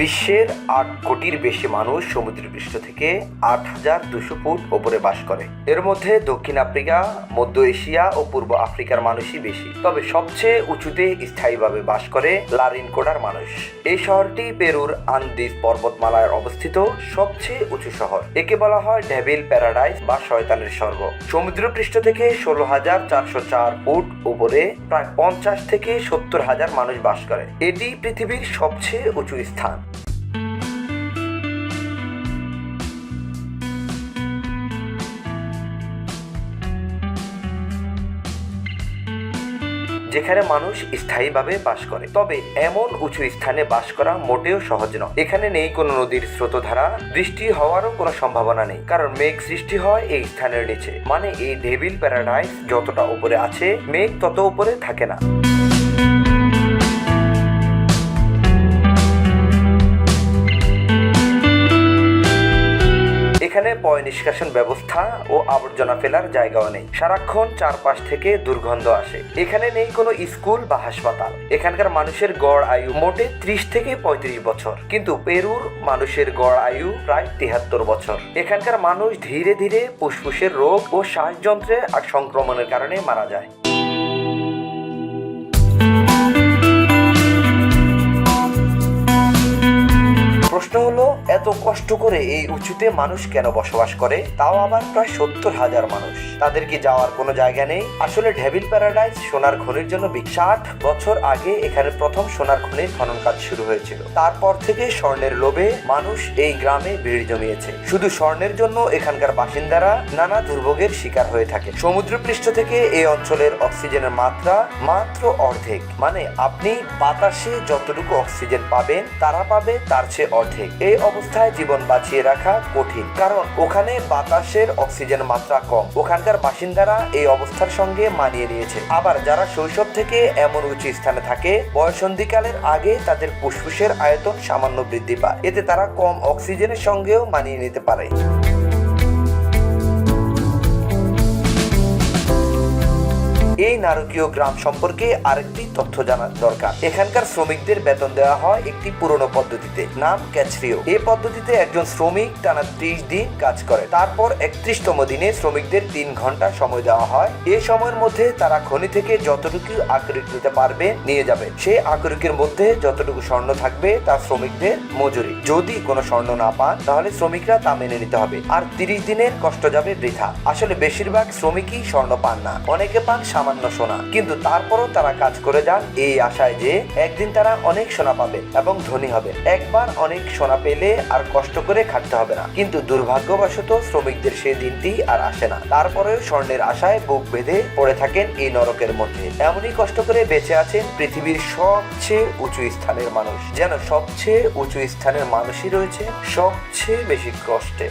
বিশ্বের আট কোটির বেশি মানুষ সমুদ্রপৃষ্ঠ থেকে আট হাজার দুশো ফুট ওপরে বাস করে। এর মধ্যে দক্ষিণ আফ্রিকা, মধ্য এশিয়া ও পূর্ব আফ্রিকার মানুষই বেশি। তবে সবচেয়ে উঁচুতে স্থায়ীভাবে বাস করে লারিনকোডার মানুষ। এই শহরটি পেরুর আন্দিজ পর্বতমালায় অবস্থিত সবচেয়ে উঁচু শহর। একে বলা হয় ডেভিল প্যারাডাইস বা শয়তানের স্বর্গ। সমুদ্রপৃষ্ঠ থেকে ষোলো হাজার চারশো চার ফুট উপরে প্রায় পঞ্চাশ থেকে সত্তর হাজার মানুষ বাস করে। এটি পৃথিবীর সবচেয়ে উঁচু স্থান। যেখানে মানুষ স্থায়ীভাবে বাস করে। তবে এমন উঁচু স্থানে বাস করা মোটেও সহজ নয়। এখানে নেই কোনো নদীর স্রোতধারা, বৃষ্টি হওয়ারও কোনো সম্ভাবনা নেই, কারণ মেঘ সৃষ্টি হয় এই স্থানের নিচে। মানে এই ডেভিল প্যারাডাইস যতটা উপরে আছে, মেঘ তত উপরে থাকে না। পয় নিষ্কাশন ব্যবস্থা ও আবর্জনা ফেলার জায়গাও নেই। সারাক্ষণ চারপাশ থেকে দুর্গন্ধ আসে। এখানে নেই কোনো স্কুল বা হাসপাতাল। এখানকার মানুষের গড় আয়ু মোটে ত্রিশ থেকে পঁয়ত্রিশ বছর। কিন্তু পেরুর মানুষের গড় আয়ু প্রায় তিহাত্তর বছর। এখানকার মানুষ ধীরে ধীরে ফুসফুসের রোগ ও শ্বাসযন্ত্রে আর সংক্রমণের কারণে মারা যায়। এত কষ্ট করে এই উঁচুতে মানুষ কেন বসবাস করে? তাও আবার প্রায় সত্তর হাজার মানুষ। তাদের কি যাওয়ার কোনো জায়গা নেই। আসলে ডেভিল প্যারাডাইজ সোনার খনির জন্য বিখ্যাত। ষাট বছর আগে এখানে প্রথম সোনার খনির খনন কাজ শুরু হয়েছিল। তারপর থেকে স্বর্ণের লোভে মানুষ এই গ্রামে ভিড় জমিয়েছে। শুধু স্বর্ণের জন্য এখানকার বাসিন্দারা নানা দুর্ভোগের শিকার হয়ে থাকে। সমুদ্রপৃষ্ঠ থেকে এই অঞ্চলের অক্সিজেনের মাত্রা মাত্র অর্ধেক। মানে আপনি বাতাসে যতটুকু অক্সিজেন পাবেন, তারা পাবে তার চেয়ে অর্ধেক। এই অবস্থায় জীবন বাঁচিয়ে রাখা কঠিন। কারণ ওখানে বাতাসের অক্সিজেন মাত্রা কম। ওখানকার বাসিন্দারা এই অবস্থার সঙ্গে মানিয়ে নিয়েছে। আবার যারা শৈশব থেকে এমন উঁচু স্থানে থাকে, বয়সন্ধিকালের আগে তাদের ফুসফুসের আয়তন সামান্য বৃদ্ধি পায়। এতে তারা কম অক্সিজেনের সঙ্গেও মানিয়ে নিতে পারে। এই নারকীয় গ্রাম সম্পর্কে আরেকটি তথ্য জানা দরকার। এখানকার শ্রমিকদের বেতন দেওয়া হয় একটি পুরনো পদ্ধতিতে, নাম ক্যাচরিও। এ পদ্ধতিতে একজন শ্রমিক টানা ত্রিশ দিন কাজ করে, তারপর একত্রিশতম দিনে শ্রমিকদের তিন ঘণ্টা সময় দেওয়া হয়। এ সময়ের মধ্যে তারা খনি থেকে যতটুকু আকরিক নিতে পারবে নিয়ে যাবে। সেই আকরিকের মধ্যে যতটুকু স্বর্ণ থাকবে, তা শ্রমিকদের মজুরি। যদি কোনো স্বর্ণ না পান, তাহলে শ্রমিকরা তা মেনে নিতে হবে। আর তিরিশ দিনের কষ্ট যাবে বৃথা। আসলে বেশিরভাগ শ্রমিকই স্বর্ণ পান না। অনেকে পান সামান্য সোনা। কিন্তু তারপরও তারা কাজ করে যান এই আশায় যে একদিন তারা অনেক সোনা পাবে এবং ধনী হবে। একবার অনেক সোনা পেলে আর কষ্ট করে খাটতে হবে না। কিন্তু দুর্ভাগ্যবশত শ্রমিকদের সেই দিনটি আর আসে না। তারপরেও স্বর্ণের আশায় বুক বেঁধে পড়ে থাকেন এই নরকের মধ্যে। এমনই কষ্ট করে বেঁচে আছেন পৃথিবীর সবচেয়ে উঁচু স্থানের মানুষ। যেন সবচেয়ে উঁচু স্থানের মানুষই রয়েছে সবচেয়ে বেশি কষ্টে।